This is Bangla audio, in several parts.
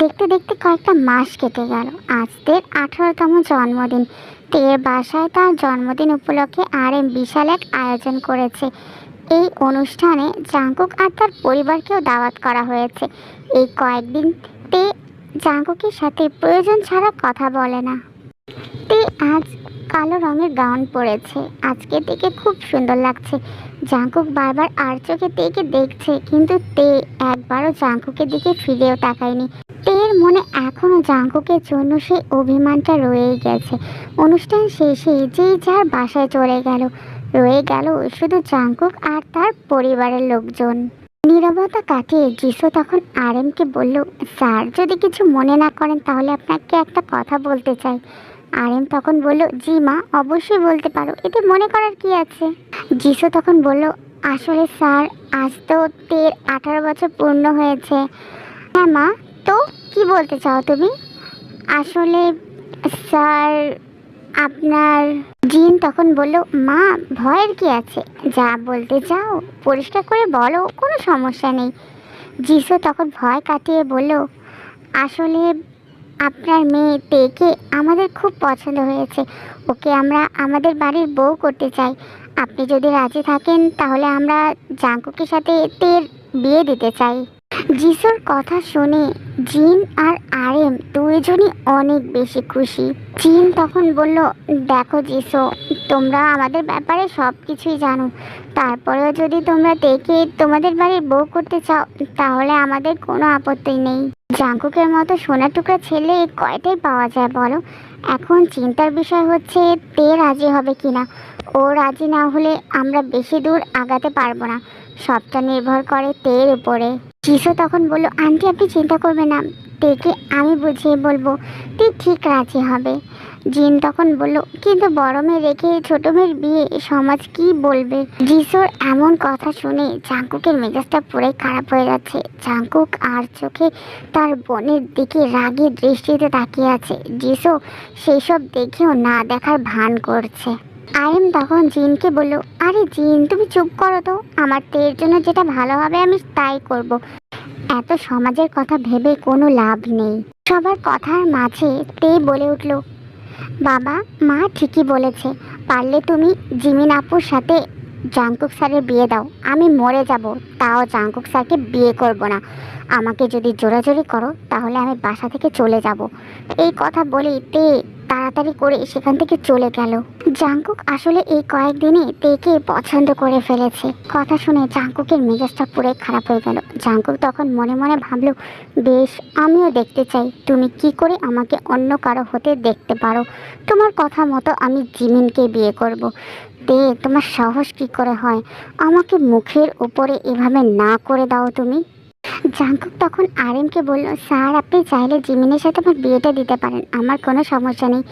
দেখতে দেখতে কয়েকটা মাস কেটে গেল। আজ তের আঠারোতম জন্মদিন। তের বাসায় তার জন্মদিন উপলক্ষে আর এম বিশাল এক আয়োজন করেছে। এই অনুষ্ঠানে জাঙ্কুক আর তার পরিবারকেও দাওয়াত করা হয়েছে। এই কয়েকদিন তে জাঙ্কুকের সাথে প্রয়োজন ছাড়া কথা বলে না। তে আজ কালো রঙের গাউন পরেছে। আজকে তেকে খুব সুন্দর লাগছে। জাঙ্কুক বারবার আর চোখে তেকে দেখছে, কিন্তু তে একবারও জাঙ্কুকের দিকে ফিরেও তাকায়নি। তের মনে এখনও জাঙ্কুকের জন্য সেই অভিমানটা রয়েই গেছে। অনুষ্ঠান শেষে যে যার বাসায় চলে গেল। রয়ে গেল শুধু জাঙ্কুক আর তার পরিবারের লোকজন। নীরবতা কাটিয়ে যিশু তখন আরএমকে বলল, স্যার, যদি কিছু মনে না করেন তাহলে আপনাকে একটা কথা বলতে চাই। আরএম তখন বলল, জি মা, অবশ্যই বলতে পারো। এতে মনে করার কি আছে? যিশু তখন বলল, আসলে স্যার, আজ তো তের আঠারো বছর পূর্ণ হয়েছে। হ্যাঁ মা, তো কি বলতে চাও তুমি? আসলে স্যার, আপনার জিন তখন বলল, মা, ভয়ের কি আছে? যা বলতে চাও, পরিষ্কার করে বলো, কোনো সমস্যা নেই। যিশু তখন ভয় কাটিয়ে বলল, আসলে আপনার মেয়ে তেকে আমাদের খুব পছন্দ হয়েছে। ওকে আমরা আমাদের বাড়ির বউ করতে চাই। আপনি যদি রাজি থাকেন, তাহলে আমরা জাঙ্কুকের সাথে তের বিয়ে দিতে চাই। যিশুর কথা শুনে জিন আর আরেম দুইজনই অনেক বেশি খুশি। জিন তখন বলল, দেখো যিশু তোমরা আমাদের ব্যাপারে সব কিছুই জানো। তারপরেও যদি তোমরা দেখে তোমাদের বাড়ির বউ করতে চাও, তাহলে আমাদের কোনো আপত্তি নেই। জাঙ্কুকের মতো সোনা টুকরা ছেলে কয়টাই পাওয়া যায় বলো? এখন চিন্তার বিষয় হচ্ছে তে রাজি হবে কিনা? ও রাজি না হলে আমরা বেশি দূর আগাতে পারব না। সবটা নির্ভর করে তের উপরে। যিশু তখন বলল, আন্টি, আপনি চিন্তা করবে না। তেকে আমি বুঝিয়ে বলব তে ঠিক রাজি হবে। জিন তখন বলল, কিন্তু বড় মেয়ে রেখে ছোট মেয়ের বিয়ে, সমাজ কি বলবে? যিশুর এমন কথা শুনে জাঙ্কুকের মেজাজটা পুরাই খারাপ হয়ে যাচ্ছে। জাঙ্কুক আর চোখে তার বোনের দিকে রাগের দৃষ্টিতে তাকিয়ে আছে। যিশু সেই সব দেখেও না দেখার ভান করছে। আইএম তখন জিনকে বলল, আরে জিন, তুমি চুপ করো তো। আমার তের জন্য যেটা ভালো হবে, আমি তাই করব। এত সমাজের কথা ভেবে কোনো লাভ নেই। সবার কথার মাঝে তে বলে উঠল, বাবা, মা ঠিকই বলেছে। পারলে তুমি জিমিন আপুর সাথে জাঙ্কুক স্যারের বিয়ে দাও, আমি মরে যাব, তাও জাঙ্কুক স্যারকে বিয়ে করব না। আমাকে যদি জোরাজোরি করো, তাহলে আমি বাসা থেকে চলে যাব। এই কথা বলেই তে তাড়াতাড়ি করে সেখান থেকে চলে গেল। জাঙ্কুক আসলে এই কয়েকদিনে তেকে পছন্দ করে ফেলেছে। কথা শুনে জাঙ্কুকের মেজাজটা পুরো খারাপ হয়ে গেল। জাঙ্কুক তখন মনে মনে ভাবলো, বেশ, আমিও দেখতে চাই। তুমি কি করে আমাকে অন্য কারও হতে দেখতে পারো? তোমার কথা মতো আমি জিমিনকে বিয়ে করব। তে তোমার সাহস কি করে হয়? আমাকে মুখের উপরে এভাবে না করে দাও তুমি। জাঙ্কুক তখন আরএমকে বলল, স্যার, আপনি চাইলে জিমিনের সাথে আমার বিয়েটা দিতে পারেন। আমার কোনো সমস্যা নেই।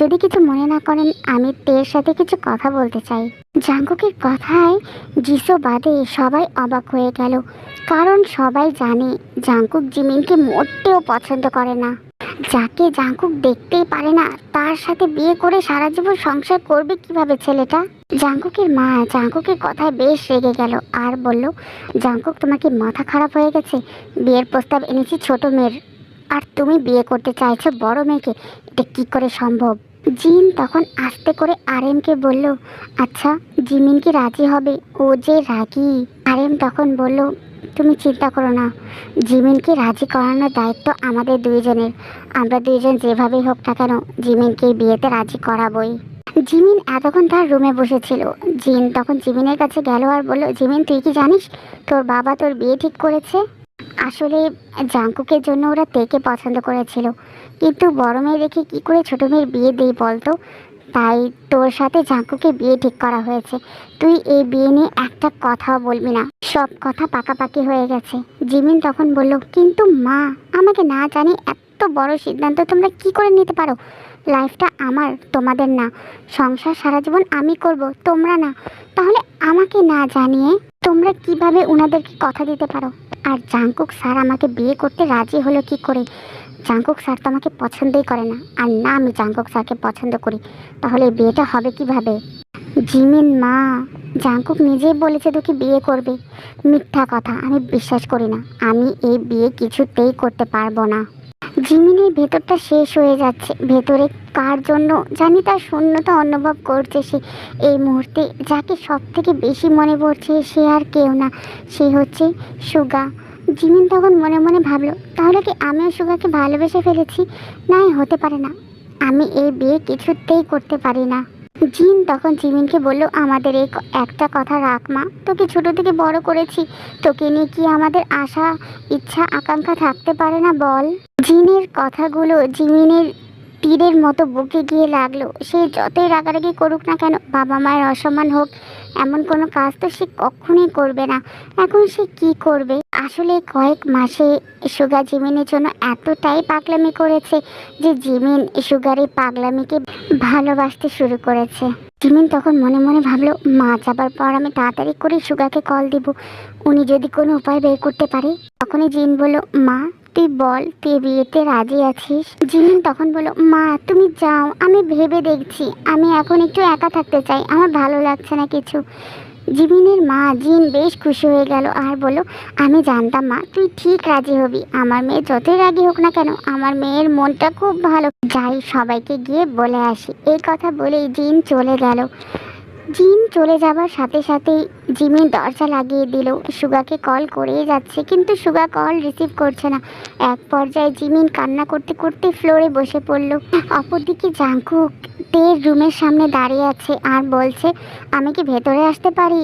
যদি কিছু মনে না করেন, আমি তের সাথে কিছু কথা বলতে চাই। জাঙ্কুকের কথায় যিশু বাদে সবাই অবাক হয়ে গেল। কারণ সবাই জানে জাঙ্কুক জিমিনকে মোটেও পছন্দ করে না। যাকে জাঙ্কুক দেখতেই পারে না, তার সাথে বিয়ে করে সারা জীবন সংসার করবে কীভাবে ছেলেটা? জাঙ্কুকের মা জাঙ্কুকের কথায় বেশ রেগে গেল আর বলল, জাঙ্কুক, তোমাকে মাথা খারাপ হয়ে গেছে। বিয়ের প্রস্তাব এনেছি ছোট মেয়ের। আর তুমি বিয়ে করতে চাইছো বড় মেয়েকে। এটা কি করে সম্ভব? জিন তখন আস্তে করে আরএমকে বলল আচ্ছা জিমিন কি রাজি হবে? ও যে রাগি। আরএম তখন বলল তুমি চিন্তা করো না। জিমিনকে রাজি করানোর দায়িত্ব আমাদের দুইজনের। আমরা দুইজন যেভাবেই হোক না কেন জিমিনকে বিয়েতে রাজি করাবই। জিমিন এতক্ষণ তার রুমে বসেছিল। জিন তখন জিমিনের কাছে গেল আর বলল, জিমিন, তুই কি জানিস? তোর বাবা তোর বিয়ে ঠিক করেছে? আসলে জাঙ্কুকের জন্য ওরা তেকে পছন্দ করেছিল। কিন্তু বড় মেয়ে রেখে কী করে ছোটো মেয়ের বিয়ে দিই বলতো? তাই তোর সাথে জাঙ্কুকে বিয়ে ঠিক করা হয়েছে। তুই এই বিয়ে নিয়ে একটা কথাও বলবি না। সব কথা পাকাপাকি হয়ে গেছে। জিমিন তখন বলল, কিন্তু মা, আমাকে না জানি এত বড় সিদ্ধান্ত তোমরা কি করে নিতে পারো? লাইফটা আমার, তোমাদের না। সংসার সারা জীবন আমি করব, তোমরা না। তাহলে আমাকে না জানিয়ে তোমরা কীভাবে ওনাদেরকে কথা দিতে পারো? আর জাঙ্কুক স্যার আমাকে বিয়ে করতে রাজি হলো কি করে? জাঙ্কুক স্যার তো আমাকে পছন্দই করে না। আর না, আমি জাঙ্কুক স্যারকে পছন্দ করি। তাহলে বিয়েটা হবে কীভাবে? জিমিন মা, জাঙ্কুক নিজেই বলেছে তোকে বিয়ে করবে। মিথ্যা কথা, আমি বিশ্বাস করি না। আমি এই বিয়ে কিছুতেই করতে পারব না। জিমিনের ভেতরটা শেষ হয়ে যাচ্ছে। ভেতরে কার জন্য জানি তার শূন্যতা অনুভব করছে সে। এই মুহূর্তে যাকে সব থেকে বেশি মনে পড়ছে সে আর কেউ না। সে হচ্ছে সুগা। জিমিন তখন মনে মনে ভাবলো, তাহলে কি আমিও সুগাকে ভালোবেসে ফেলেছি? নাই, হতে পারে না। আমি এই বিয়ে কিছুতেই করতে পারি না। জিন তখন জিমিনকে বলল, আমাদের এই একটা কথা রাখ মা, তোকে ছোট থেকে বড় করেছি। তোকে নিয়ে কি আমাদের আশা, ইচ্ছা, আকাঙ্ক্ষা থাকতে পারে না বল? জিনের কথাগুলো জিমিনের তীরের মতো বুকে গিয়ে লাগল। সে যতই রাগারাগি করুক না কেন, বাবা মায়ের অসম্মান হোক এমন কোনো কাজ তো সে কখনোই করবে না। এখন সে কি করবে? আসলে কয়েক মাসে সুগা জিমিনের জন্য এতটাই পাগলামি করেছে যে জিমিন সুগারের পাগলামিকে ভালোবাসতে শুরু করেছে। জিমিন তখন মনে মনে ভাবলো, মা, যাবার পর আমি তাড়াতাড়ি করে সুগাকে কল দিব। উনি যদি কোনো উপায় বের করতে পারে? তখনই জিন বলল, মা তুই বল তুই বিয়েতে রাজি আছিস? জিমিন তখন বলল, মা, তুমি যাও, আমি ভেবে দেখছি। আমি এখন একটু একা থাকতে চাই, আমার ভালো লাগছে না কিছু। জিমিনের মা জিন বেশ খুশি হয়ে গেল আর বলল, আমি জানতাম, মা, তুই ঠিক রাজি হবি। আমার মেয়ে যতই রাজি হোক না কেন, আমার মেয়ের মনটা খুব ভালো। যাই, সবাইকে গিয়ে বলে আসি। এই কথা বলেই জিন চলে গেল। জিন চলে যাবার সাথে সাথেই জিমিন দরজা লাগিয়ে দিল। সুগাকে কল করেই যাচ্ছে, কিন্তু সুগা কল রিসিভ করছে না। এক পর্যায়ে জিমিন কান্না করতে করতে ফ্লোরে বসে পড়ল। অপরদিকে জাঙ্কুক তে রুমের সামনে দাঁড়িয়ে আছে আর বলছে, আমি কি ভেতরে আসতে পারি?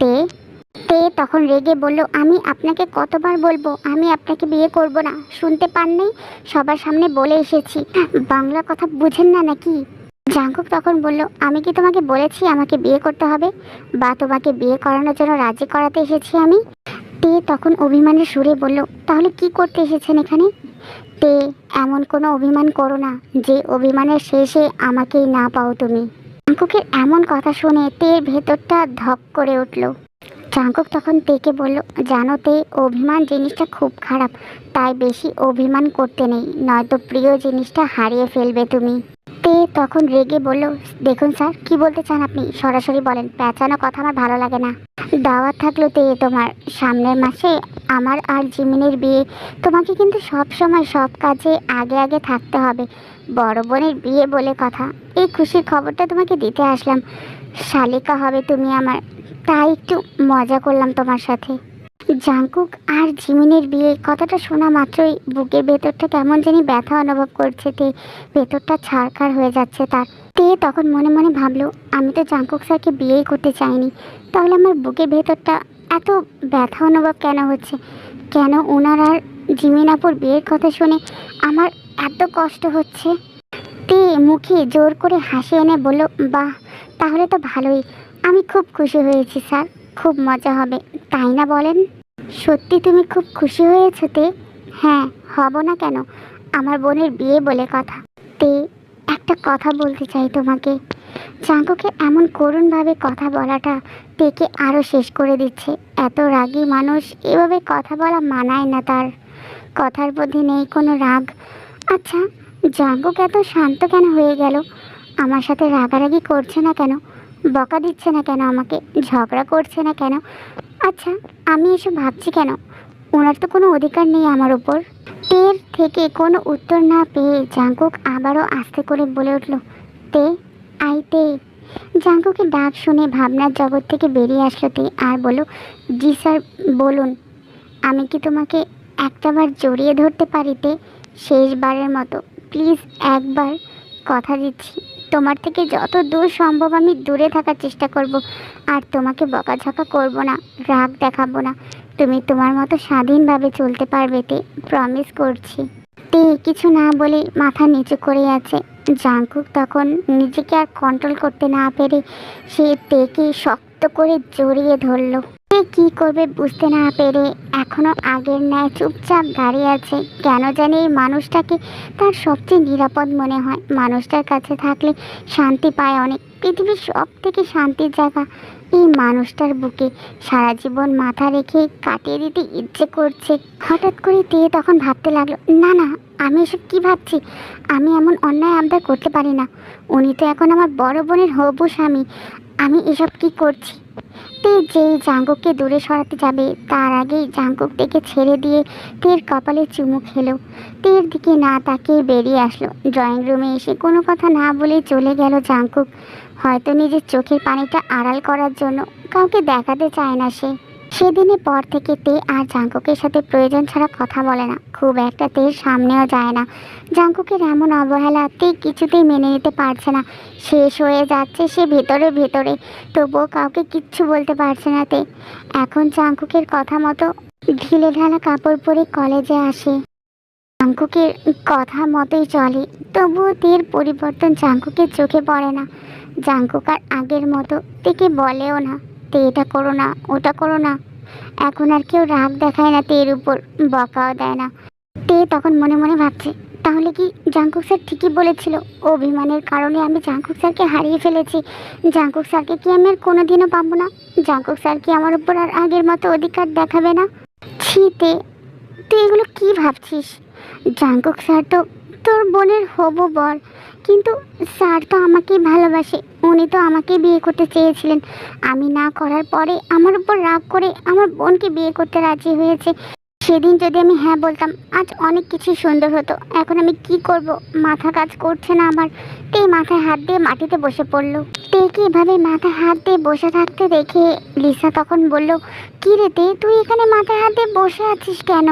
তে তে তখন রেগে বলল, আমি আপনাকে কতবার বলব? আমি আপনাকে বিয়ে করব না। শুনতে পাননি সবার সামনে বলে এসেছি। বাংলা কথা বুঝেন না নাকি? জাঙ্কুক তখন বলল, আমি কি তোমাকে বলেছি আমাকে বিয়ে করতে হবে? বা তোমাকে বিয়ে করানোর জন্য রাজি করাতে এসেছি আমি? তে তখন অভিমানের সুরে বলল, তাহলে কি করতে এসেছেন এখানে? তে, এমন কোনো অভিমান করো না, যে অভিমানের শেষে আমাকেই না পাও তুমি। জাঙ্কুকের এমন কথা শুনে তের ভেতরটা ধক করে উঠল। জাঙ্কুক তখন তেকে বলল, জানো তে, অভিমান জিনিসটা খুব খারাপ, তাই বেশি অভিমান করতে নেই, নয়তো প্রিয় জিনিসটা হারিয়ে ফেলবে তুমি। তখন রেগে বলল, দেখুন স্যার, কি বলতে চান আপনি? সরাসরি বলেন প্যাঁচানো কথা আমার ভালো লাগে না। দাওয়াত থাকল তে তোমার। সামনের মাসে আমার আর জিমিনের বিয়ে। তোমাকে কিন্তু সব সময় সব কাজে আগে আগে থাকতে হবে। বড় বোনের বিয়ে বলে কথা। এই খুশির খবরটা তোমাকে দিতে আসলাম। শালিকা হবে তুমি আমার। তাই একটু মজা করলাম তোমার সাথে। জাঙ্কুক আর জিমিনের বিয়ে, কথাটা শোনা মাত্রই বুকের ভেতরটা কেমন জানি ব্যথা অনুভব করছে তে। ভেতরটা ছাড়খাড় হয়ে যাচ্ছে তার। তে তখন মনে মনে ভাবলো, আমি তো জাঙ্কুক স্যারকে বিয়েই করতে চাইনি। তাহলে আমার বুকের ভেতরটা এত ব্যথা অনুভব কেন হচ্ছে? কেন ওনার আর জিমিনাপুর বিয়ের কথা শুনে আমার এত কষ্ট হচ্ছে? তে মুখে জোর করে হাসি এনে বলল, বাহ, তাহলে তো ভালোই। আমি খুব খুশি হয়েছি স্যার। খুব মজা হবে, তাই না বলেন? সত্যি তুমি খুব খুশি হয়েছো তে? হ্যাঁ হব না কেন? আমার বোনের বিয়ে বলে কথা। তে, একটা কথা বলতে চাই তোমাকে। চাঙ্কুকে এমন করুণভাবে কথা বলাটা তেকে আরও শেষ করে দিচ্ছে। এত রাগী মানুষ, এভাবে কথা বলা মানায় না তার। কথার মধ্যে নেই কোনো রাগ। আচ্ছা জাঙ্কুক এত শান্ত কেন হয়ে গেল? আমার সাথে রাগারাগি করছে না কেন? বকা দিচ্ছে না কেন আমাকে? ঝগড়া করছে না কেন? আচ্ছা আমি এসব ভাবছি কেন? ওনার তো কোনো অধিকার নেই আমার উপর তের থেকে কোনো উত্তর না পেয়ে জাঙ্কুক আবারও আস্তে করে বলে উঠল, তে, আই তে। জাঙ্কুকে ডাক শুনে ভাবনার জগৎ থেকে বেরিয়ে আসলো তে আর বলো জি স্যার, বলুন। আমি কি তোমাকে একটাবার জড়িয়ে ধরতে পারিতে শেষবারের মতো, প্লিজ একবার কথা দিচ্ছি। তোমার থেকে যত দূর সম্ভব আমি দূরে থাকার চেষ্টা করব। আর তোমাকে বকাঝকা করব না, রাগ দেখাবো না। তুমি তোমার মতো স্বাধীনভাবে চলতে পারবে তে প্রমিস করছি। তে, কিছু না বলে মাথা নিচু করে আছে। জাঙ্কুক তখন নিজেকে আর কন্ট্রোল করতে না পেরে সে তেকে শক্ত করে জড়িয়ে ধরলো। কি করবে বুঝতে না পেরে এখনও আগের ন্যায় চুপচাপ দাঁড়িয়ে আছে। কেন জানি এই মানুষটাকে তার সবচেয়ে নিরাপদ মনে হয়। মানুষটার কাছে থাকলে শান্তি পায় অনেক। পৃথিবীর সব থেকে শান্তির জায়গা এই মানুষটার বুকে। সারা জীবন মাথা রেখে কাটিয়ে দিতে ইচ্ছে করছে। হঠাৎ করে তে তখন ভাবতে লাগল, না না, আমি এসব কি ভাবছি? আমি এমন অন্যায় আবদার করতে পারি না। উনি তো এখন আমার বড় বোনের হবু স্বামী। আমি এসব কি করছি? তে যেই জাঙ্গুককে দূরে সরাতে যাবে, তার আগেই জাঙ্কুক থেকে ছেড়ে দিয়ে তীর কপালে চুমু খেলো। তীর দিকে না তাকিয়ে বেরিয়ে আসলো। ড্রয়িং রুমে এসে কোনো কথা না বলে চলে গেল জাঙ্কুক। হয়তো নিজের চোখের পানিটা আড়াল করার জন্য কাউকে দেখাতে চায় না সে। সেদিনের পর থেকে তে আর জাঙ্কুকের সাথে প্রয়োজন ছাড়া কথা বলে না। খুব একটা তে সামনেও যায় না। জাঙ্কুকের এমন অবহেলা তে কিছুতেই মেনে নিতে পারছে না। শেষ হয়ে যাচ্ছে সে ভেতরে ভেতরে। তবুও কাউকে কিচ্ছু বলতে পারছে না তে। এখন জাঙ্কুকের কথা মতো ঢিলে ঢালা কাপড় পরে কলেজে আসে। জাঙ্কুকের কথা মতোই চলে। তবুও তের পরিবর্তন জাঙ্কুকের চোখে পড়ে না। জাঙ্কুক আর আগের মতো তেকে বলেও না। তে এটা করো না, ওটা করো না। এখন আর কেউ রাগ দেখায় না তের উপর, বকাও দেয় না। তে তখন মনে মনে ভাবছে, তাহলে কি জাঙ্কুক স্যার ঠিকই বলেছিল? অভিমানের কারণে আমি জাঙ্কুক স্যারকে হারিয়ে ফেলেছি। জাঙ্কুক স্যারকে কি আমি আর কোনোদিনও পাবো না? জাঙ্কুক স্যার কি আমার উপর আর আগের মতো অধিকার দেখাবে না? ছিতে তুই এগুলো কি ভাবছিস? জাঙ্কুক স্যার তো তোর বোনের হবু বর কিন্তু স্যার তো আমাকেই ভালোবাসে, উনি তো আমাকে বিয়ে করতে চেয়েছিলেন। আমি না করার পরে আমার উপর রাগ করে আমার বোনকে বিয়ে করতে রাজি হয়েছে। সেদিন যদি আমি হ্যাঁ বলতাম, আজ অনেক কিছু সুন্দর হতো। এখন আমি কি করব? মাথা কাজ করছে না আমার। তে মাথায় হাত দিয়ে মাটিতে বসে পড়ল। তেকে এভাবে মাথায় হাত দিয়ে বসে থাকতে দেখে লিসা তখন বলল কি রে তে তুই এখানে মাথায় হাত দিয়ে বসে আছিস কেন?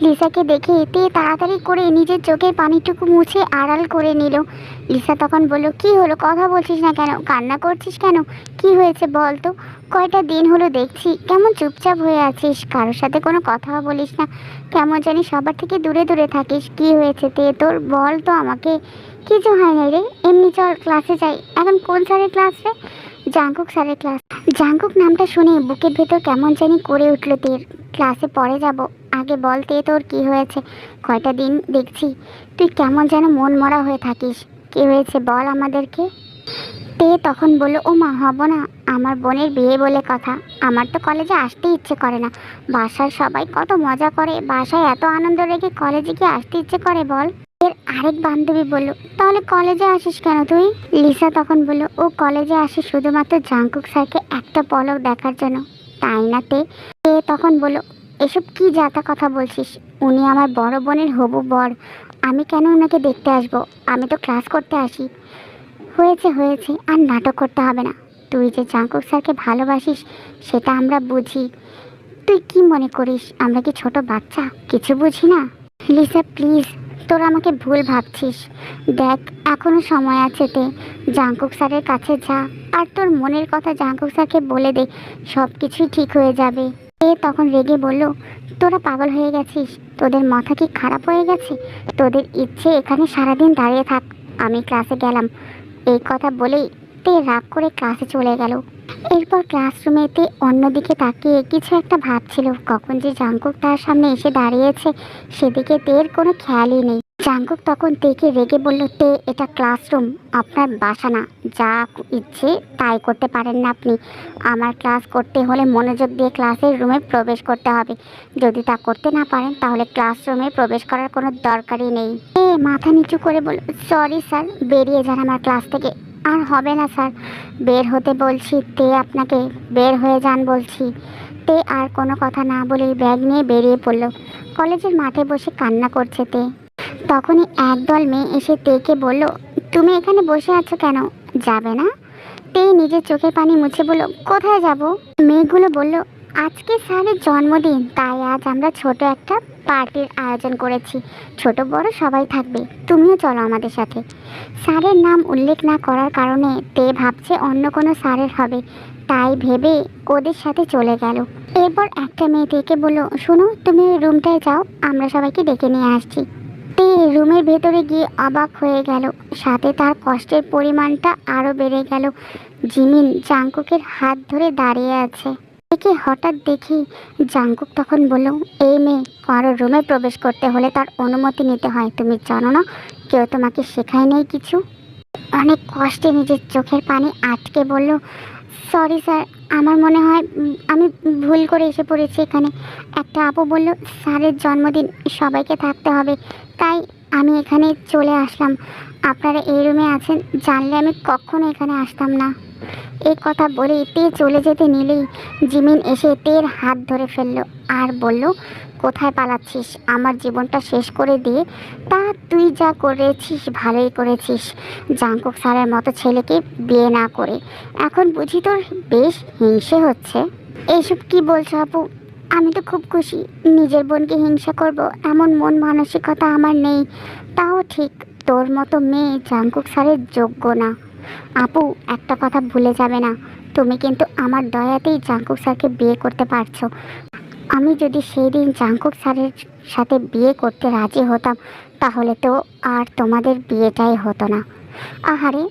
লিসাকে দেখে এতে তাড়াতাড়ি করে নিজের চোখের পানিটুকু মুছে আড়াল করে নিল। লিসা তখন বলল, কি হলো? কথা বলছিস না কেন? কান্না করছিস কেন? কি হয়েছে বল তো? কয়টা দিন হলো দেখছি। কেমন চুপচাপ হয়ে আছিস? কারোর সাথে কোনো কথা বলিস না। কেমন জানি সবার থেকে দূরে দূরে থাকিস। কি হয়েছে তে? তোর বল তো আমাকে কিছু হয় না রে। এমনি চল ক্লাসে যাই। এখন কোন স্যারের ক্লাস রে? জাঙ্কুক স্যারের ক্লাস। জাঙ্কুক নামটা শুনে বুকের ভেতর কেমন জানি করে উঠল তের। ক্লাসে পরে যাব। আগে বল তে তোর কি হয়েছে? কয়টা দিন দেখছি। তুই কেমন যেন মন মরা হয়ে থাকিস। কি হয়েছে বল আমাদেরকে? তে তখন বলল, ও মা, হব না। আমার বোনের বিয়ে বলে কথা। আমার তো কলেজে আসতে ইচ্ছে করে না। বাসার সবাই কত মজা করে। বাসায় এত আনন্দ রেখে কলেজে কি আসতে ইচ্ছে করে বল? এর আরেক বান্ধবী বলল, তাহলে কলেজে আসিস কেন তুই? লিসা তখন বলল, ও কলেজে আসে শুধুমাত্র জাঙ্কুক স্যারকে একটা পলক দেখার জন্য, তাই না তে? তখন বলল, এসব কি যাতা কথা বলছিস? উনি আমার বড় বোনের হবু বর। আমি কেন ওনাকে দেখতে আসব? আমি তো ক্লাস করতে আসি। হয়েছে হয়েছে, আর নাটক করতে হবে না। তুই যে জাঙ্কুক স্যারকে ভালোবাসিস, সেটা আমরা বুঝি। তুই কি মনে করিস, আমরা কি ছোট বাচ্চা? কিছু বুঝি না? লিসা, প্লিজ তোরা আমাকে ভুল ভাবছিস। দেখ, এখনও সময় আছে তে। জাঙ্কুক স্যারের কাছে যা। আর তোর মনের কথা জাঙ্কুক স্যারকে বলে দে সব কিছুই ঠিক হয়ে যাবে। এ তখন রেগে বলল, তোরা পাগল হয়ে গেছিস? তোদের মাথা কি খারাপ হয়ে গেছে? তোদের ইচ্ছে এখানে সারাদিন দাঁড়িয়ে থাক। আমি ক্লাসে গেলাম। এই কথা বলেই তে রাগ করে ক্লাসে চলে গেল। এরপর ক্লাসরুমেতে অন্যদিকে তাকিয়ে কিছু একটা ভাবছিল। কখন যে জাঙ্কুক তার সামনে এসে দাঁড়িয়েছে, সেদিকে তের কোনো খেয়ালই নেই। জাঙ্কুক তখন তেকে রেগে বলল, তে, এটা ক্লাসরুম, আপনার বাসা না। যা ইচ্ছে তাই করতে পারেন না আপনি। আমার ক্লাস করতে হলে মনোযোগ দিয়ে ক্লাসের রুমে প্রবেশ করতে হবে। যদি তা করতে না পারেন, তাহলে ক্লাসরুমে প্রবেশ করার কোনো দরকারই নেই। এ মাথা নিচু করে বলল, সরি স্যার, বেরিয়ে যান আমার ক্লাস থেকে। আর হবে না, স্যার। বের হতে বলছি, তে আপনাকে বের হয়ে যান বলছি। তে আর কোনো কথা না বলেই ব্যাগ নিয়ে বেরিয়ে পড়ল। কলেজের মাঠে বসে কান্না করছে তে। তখনই একদল মেয়ে এসে তেকে বলল, তুমি এখানে বসে আছো কেন? যাবে না? তে নিজের চোখের পানি মুছে বলল, কোথায় যাব? মেয়েগুলো বলল আজকে স্যারের জন্মদিন, তাই আজ আমরা ছোট একটা পার্টির আয়োজন করেছি। ছোট, বড় সবাই থাকবে, তুমিও চলো আমাদের সাথে। স্যারের নাম উল্লেখ না করার কারণে তে ভাবছে অন্য কোনো স্যারের হবে। তাই ভেবে ওদের সাথে চলে গেল। এরপর একটা মেয়ে থেকে বলল, শোনো, তুমি রুমটায় যাও, আমরা সবাইকে ডেকে নিয়ে আসছি। তে রুমের ভেতরে গিয়ে অবাক হয়ে গেল। সাথে তার কষ্টের পরিমাণটা আরও বেড়ে গেল। জিমিন জাঙ্কুকের হাত ধরে দাঁড়িয়ে আছে। একে হঠাৎ দেখি জাঙ্কুক তখন বলল, এই মেয়ে, কারও রুমে প্রবেশ করতে হলে তার অনুমতি নিতে হয়। তুমি জানো না, কেউ তোমাকে শেখায় নেই কিছু? অনেক কষ্টে নিজের চোখের পানি আটকে বলল সরি স্যার আমার মনে হয় আমি ভুল করে এসে পড়েছি এখানে। একটা আপু বলল, স্যারের জন্মদিন, সবাইকে থাকতে হবে। তাই আমি এখানে চলে আসলাম। আপনারা এই রুমে আছেন, জানলে আমি কখনো এখানে আসতাম না। এই কথা বলে তে চলে যেতে নিলেই জিমিন এসে তের হাত ধরে ফেলল আর বলল, কোথায় পালাচ্ছিস? আমার জীবনটা শেষ করে দিয়ে তা তুই যা করেছিস, ভালোই করেছিস। জাঙ্কুক স্যারের মতো ছেলেকে বিয়ে না করে। এখন বুঝি তোর বেশ হিংসে হচ্ছে। এইসব কি বলছো আপু? আমি তো খুব খুশি। নিজের বোনকে হিংসা করব এমন মন মানসিকতা আমার নেই। তাও ঠিক তোর মতো মেয়ে জাঙ্কুক স্যারের যোগ্য না। আপু, একটা কথা ভুলে যাবে না। তুমি কিন্তু আমার দয়াতেই জাঙ্কুক স্যারকে বিয়ে করতে পারছ। আমি যদি সেই দিন জাঙ্কুক স্যারের সাথে বিয়ে করতে রাজি হতাম, তাহলে তো আর তোমাদের বিয়েটাই হতো না। আহারে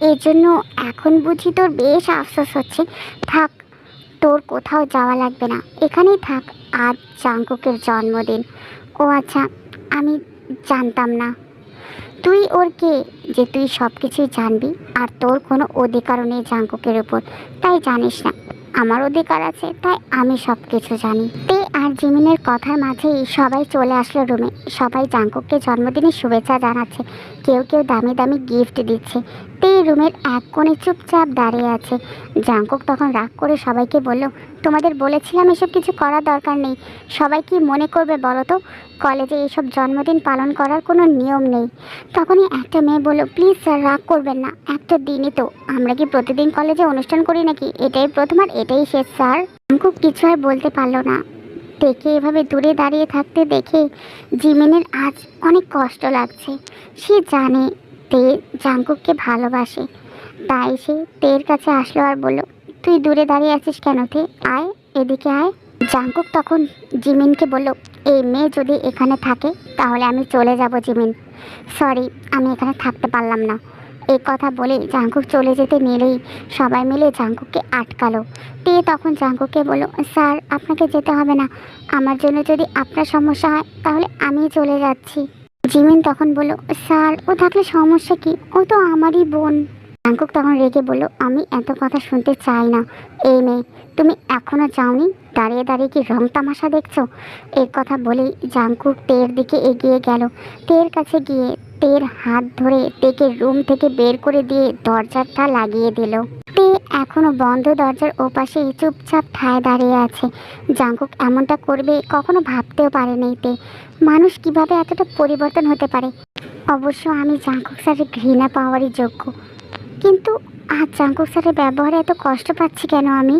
এর জন্য এখন বুঝি তোর বেশ আফসোস হচ্ছে। থাক, তোর কোথাও যাওয়া লাগবে না। এখানেই থাক, আজ জাঙ্কুকের জন্মদিন। ও আচ্ছা আমি জানতাম না। তুই ওর কে? যে তুই সব কিছুই জানবি, আর তোর কোনো অধিকারও নেই জাঙ্কুকের উপর। তাই জানিস না, আমার অধিকার আছে, তাই আমি সব কিছু জানি। তে আর জিমিনের কথার মাঝেই সবাই চলে আসলো রুমে সবাই জাঙ্কুককে জন্মদিনের শুভেচ্ছা জানাচ্ছে, কেউ কেউ দামি দামি গিফট দিচ্ছে। তে রুমের এক কোণে চুপচাপ দাঁড়িয়ে আছে। জাঙ্কুক তখন রাগ করে সবাইকে বলল তোমাদের বলেছিলাম এসব কিছু করার দরকার নেই। সবাই কি মনে করবে বলো তো? কলেজে এইসব জন্মদিন পালন করার কোনো নিয়ম নেই। তখনই একটা মেয়ে বলল, প্লিজ স্যার, রাগ করবেন না। একটা দিনই তো। আমরা কি প্রতিদিন কলেজে অনুষ্ঠান করি নাকি? এটাই প্রথম আর এটাই শেষ, স্যার। জাঙ্কুক কিছু আর বলতে পারল না। দেখে এভাবে দূরে দাঁড়িয়ে থাকতে দেখে জিমিনের আজ অনেক কষ্ট লাগছে। সে জানে তে জাঙ্কুককে ভালোবাসে। তাই সে তের কাছে আসলো আর বলল তুই দূরে দাঁড়িয়ে আছিস কেন তে আয়, এদিকে আয়। জাঙ্কুক তখন জিমিনকে বলল, এই মেয়ে যদি এখানে থাকে, তাহলে আমি চলে যাব জিমিন। সরি, আমি এখানে থাকতে পারলাম না। এই কথা বলে জাঙ্কুক চলে যেতে নিলেই সবাই মিলে জাঙ্কুককে আটকালো। তে তখন জাঙ্কুককে বলল, স্যার, আপনাকে যেতে হবে না। আমার জন্য যদি আপনার সমস্যা হয়, তাহলে আমি চলে যাচ্ছি। জিমিন তখন বলল, স্যার, ও থাকলে সমস্যা কি? ও তো আমারই বোন। জাঙ্কুক তখন রেগে বলল, আমি এত কথা শুনতে চাই না। এই মেয়ে, তুমি এখনও যাওনি? দাঁড়িয়ে দাঁড়িয়ে কি রং তামাশা দেখছ? এই কথা বলেই জাঙ্কুক তের দিকে এগিয়ে গেল। তের কাছে গিয়ে তের হাত ধরে তেকে রুম থেকে বের করে দিয়ে দরজাটা লাগিয়ে দিল। তে এখনও বন্ধ দরজার ওপাশে চুপচাপ ঠায় দাঁড়িয়ে আছে। জাঙ্কুক এমনটা করবে কখনো ভাবতেও পারেনি তে। মানুষ কীভাবে এতটা পরিবর্তন হতে পারে? অবশ্য আমি জাঙ্কুক স্যারের ঘৃণা পাওয়ারই যোগ্য। কিন্তু আজ জাঙ্কুক স্যারের ব্যবহারে এত কষ্ট পাচ্ছি কেন আমি?